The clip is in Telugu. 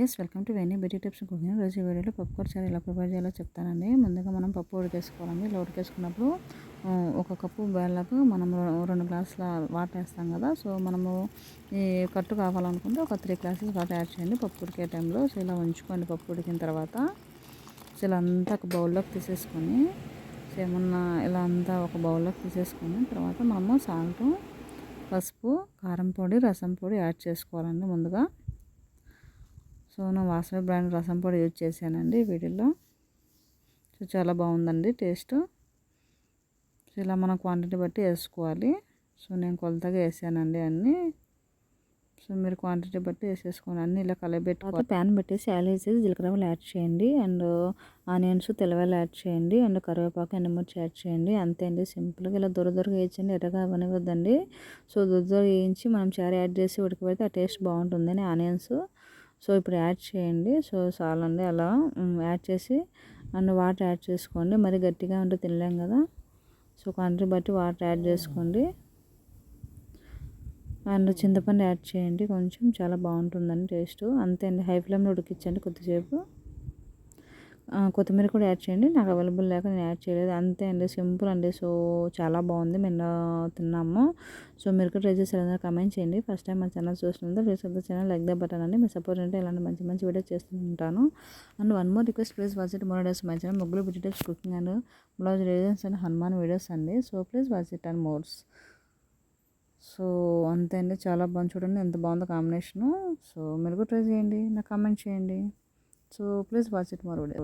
Yes welcome to Venni beauty tips cooking రోజు ఈ వీడియోలో పప్పు కూర చాలా ఎలా ప్రిపేర్ చేయాలో చెప్తానండి. ముందుగా మనం పప్పు ఉడికేసుకోవాలండి. ఇలా ఉడికేసుకున్నప్పుడు ఒక కప్పు బెల్లకు మనం రెండు గ్లాసుల వాటర్ వేస్తాం కదా. సో మనము ఈ కట్టు కావాలనుకుంటే ఒక త్రీ గ్లాసెస్ వాటర్ యాడ్ చేయండి. పప్పు ఉడికే టైంలో సో ఇలా ఉంచుకోండి పప్పు ఉడికిన తర్వాత. సో ఇలా అంతా ఒక బౌల్లోకి తీసేసుకొని సో ఏమన్నా ఇలా అంతా ఒక బౌల్లోకి తీసేసుకొని తర్వాత మనము సాల్ట్ పసుపు కారం పొడి రసం పొడి యాడ్ చేసుకోవాలండి ముందుగా. సో నేను వాసవి బ్రాండ్ రసం పొడి యూజ్ చేశానండి వీటిల్లో సో చాలా బాగుందండి టేస్ట్. సో ఇలా మన క్వాంటిటీ బట్టి వేసుకోవాలి. సో నేను కొలతగా వేసానండి అన్నీ. సో మీరు క్వాంటిటీ బట్టి వేసేసుకోండి. అన్నీ ఇలా కలబెట్టుకోవాలి ప్యాన్ పెట్టేసి ఆయిల్ వేసేసి జీలకర్రలు యాడ్ చేయండి. అండ్ ఆనియన్స్ తెలవేలు యాడ్ చేయండి. అండ్ కరివేపాకు ఎండుమిర్చి యాడ్ చేయండి. అంతే అండి. సింపుల్గా ఇలా దొర దొరగా వేయించండి ఎర్రగా అవనివద్దండి సో దొర దొరగా వేయించి మనం చారు యాడ్ చేసి ఉడకబెడితే ఆ టేస్ట్ బాగుంటుందని ఆనియన్స్ సో ఇప్పుడు యాడ్ చేయండి. సో చాలండి అలా. యాడ్ చేసి అండ్ వాటర్ యాడ్ చేసుకోండి. మరి గట్టిగా ఉంటే తినలేం కదా. సో కంట్రీ బట్టి వాటర్ యాడ్ చేసుకోండి. అండ్ చింతపండు యాడ్ చేయండి. కొంచెం చాలా బాగుంటుందండి టేస్ట్. అంతే అండి. హై ఫ్లేమ్లో ఉడికించండి కొద్దిసేపు. కొత్తిమీర కూడా యాడ్ చేయండి. నాకు అవైలబుల్ లేక నేను యాడ్ చేయలేదు. అంతే అండి. సింపుల్ అండి. సో చాలా బాగుంది. మేము తిన్నాము. సో మీరు కూడా ట్రై చేసి కమెంట్ చేయండి. ఫస్ట్ టైం మా ఛానల్ చూస్తుంటే ప్లీజ్ వద్ద ఛానల్ లైక్ ద బటన్ అండి. మీ సపోర్ట్ అంటే ఇలాంటి మంచి మంచి వీడియోస్ చేస్తూ ఉంటాను. And one more request. Please watch it more days my channel ముగ్గులు vegetables cooking and blouse designs and Hanuman videos అండి. So please watch it and Morse so అంతే అండి. చాలా బాగుంది. చూడండి. ఎంత బాగుందో కాంబినేషను సో మీరు కూడా ట్రై చేయండి. నాకు కామెంట్ చేయండి. So please watch it more video